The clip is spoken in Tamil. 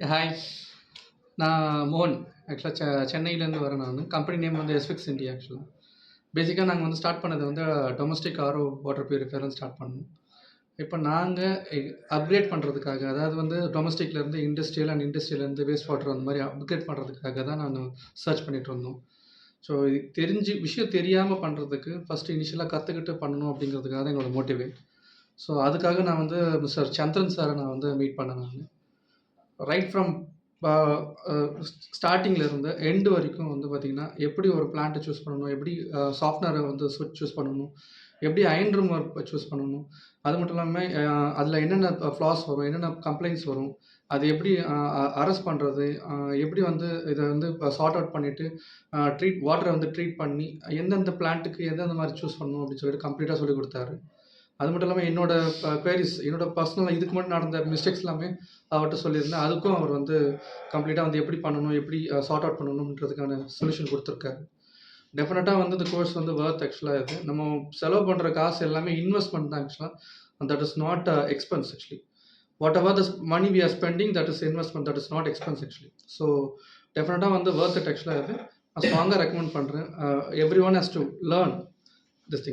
ஹாய் நான் மோகன். ஆக்சுவலாக செ சென்னையிலேருந்து வரேன் நான். கம்பெனி நேம் வந்து எஸ்விக்ஸ் இந்தியா ஆக்சுவலாக பேசிக்காக நாங்கள் வந்து ஸ்டார்ட் பண்ணது வந்து டொமஸ்டிக் ஆரோ வாட்டர் பியூரிஃபையர்னு ஸ்டார்ட் பண்ணோம். இப்போ நாங்கள் அப்கிரேட் பண்ணுறதுக்காக அதாவது வந்து டொமஸ்டிக்லேருந்து இண்டஸ்ட்ரியல் அண்ட் இண்டஸ்ட்ரியலேருந்து வேஸ்ட் வாட்டர் அந்த மாதிரி அப்கிரேட் பண்ணுறதுக்காக தான் நான் சர்ச் பண்ணிட்டு இருந்தோம் ஸோ இது தெரிஞ்சு விஷயம் தெரியாமல் பண்ணுறதுக்கு ஃபஸ்ட்டு இனிஷியலாக கற்றுக்கிட்டு பண்ணணும் அப்படிங்கிறதுக்காக தான் எங்களோட மோட்டிவேட் ஸோ அதுக்காக நான் வந்து மிஸ்டர் சந்திரன் சாரை நான் வந்து மீட் பண்ணேன் நான். ரைட் ஃப்ரம் ஸ்டார்டிங்கில் இருந்து எண்டு வரைக்கும் வந்து பார்த்திங்கன்னா எப்படி ஒரு பிளான்ட்டை சூஸ் பண்ணணும்? எப்படி uh, சாஃப்ட்வேரை வந்து சூஸ் பண்ணணும்? எப்படி அயன் ரூம் ஒர்க் சூஸ் பண்ணணும்? அது மட்டும் இல்லாமல் uh, அதில் என்னென்ன ஃப்ளாஸ் வரும்? என்னென்ன கம்ப்ளைண்ட்ஸ் வரும்? அது எப்படி uh, அரெஸ்ட் பண்ணுறது எப்படி வந்து இதை வந்து சார்ட் அவுட் பண்ணிவிட்டு ட்ரீட் வாட்டரை வந்து ட்ரீட் பண்ணி எந்தெந்த பிளான்ட்டுக்கு எந்தெந்த மாதிரி சூஸ் பண்ணணும் அப்படின்னு சொல்லிட்டு கம்ப்ளீட்டாக சொல்லி கொடுத்தாரு. அது மட்டும் இல்லாமல் என்னோட குவரிஸ் என்னோட பர்சனலாக இதுக்கு முன்னாடி நடந்த மிஸ்டேக்ஸ் எல்லாமே அவர்கிட்ட சொல்லியிருந்தேன். அதுக்கும் அவர் வந்து கம்ப்ளீட்டாக வந்து எப்படி பண்ணணும் எப்படி சார்ட் அவுட் பண்ணணுன்றதுக்கான சொல்யூஷன் கொடுத்துருக்காரு. டெஃபினட்டாக வந்து இந்த கோர்ஸ் வந்து ஒர்த் ஆக்சுவலாக இது. நம்ம செலவு பண்ணுற காசு எல்லாமே இன்வெஸ்ட்மெண்ட் தான் ஆக்சுவலாக that is not expense actually whatever the money we are spending that is investment that is not expense actually so டெஃபினட்டாக வந்து ஒர்த் இட் ஆக்சுவலாக இது. நான் ஸ்ட்ராங்காக ரெக்கமெண்ட் பண்ணுறேன் everyone has to learn